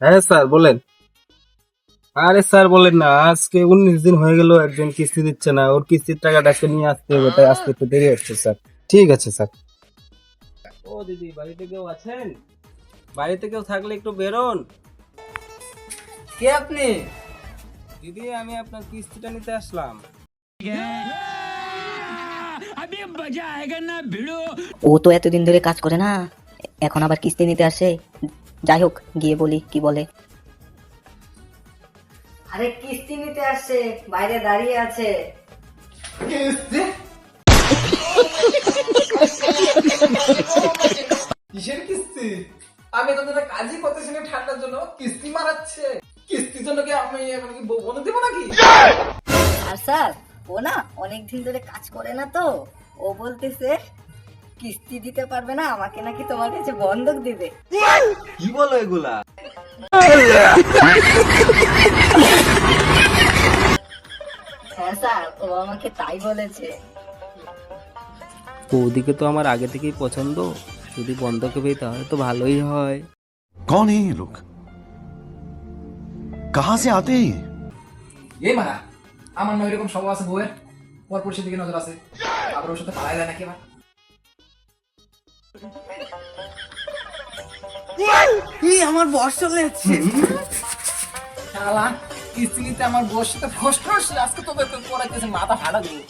হ্যাঁ স্যার বলেন। আরে স্যার বলেন না আজকে উনিশ দিন হয়ে গেল একজন কিস্তি দিচ্ছে না ওর কিস্তির টাকাটা আজকে নিয়ে আসতে হবে তাই আজকে একটু দেরি হচ্ছে স্যার। ঠিক আছে স্যার। ও দিদি বাড়িতে কেউ আছেন? বাড়িতে কেউ থাকলে একটু বেরোন। কে আপনি? দিদি আমি আপনার কিস্তিটা নিতে আসলাম। ও তো এতদিন ধরে কাজ করে না এখন আবার কিস্তি নিতে আসে। যাই হোক গিয়ে বলি কি বলে। আরে কিস্তি নিতে আসছে বাইরে দাঁড়িয়ে আছে। কিসের কিস্তি? আমি তো তোদের কাজই করতেছি না ঠান্ডার জন্য কিস্তি মারাচ্ছে। কিস্তির জন্য কি আমি এখন কি দেবো নাকি? আর স্যার ও না অনেক দিন ধরে কাজ করে না তো। ও বলতেছে কিস্তি দিতে পারবে না আমাকে নাকি তোমার কাছে বন্ধক দিবে। কি বলো এগুলা? হ্যাঁ ও আমাকে তাই বলেছে। তো আমার আগে থেকেই পছন্দ। যদি বন্ধকে পেয়ে তাহলে তো ভালোই হয়। কন এই লোক কাহা সে আতে মারা আমার না এরকম আছে বউয়ের? পরপুরুষের দিকে নজর আছে। আবার ওর সাথে পালাই যায় নাকি আবার? এই, আমার বস চলে যাচ্ছে শালা কিস্তি আমার বউর সাথে ফস ফস আজকে তোকে পড়াইতেছে, মাথা ফাটা দেবো।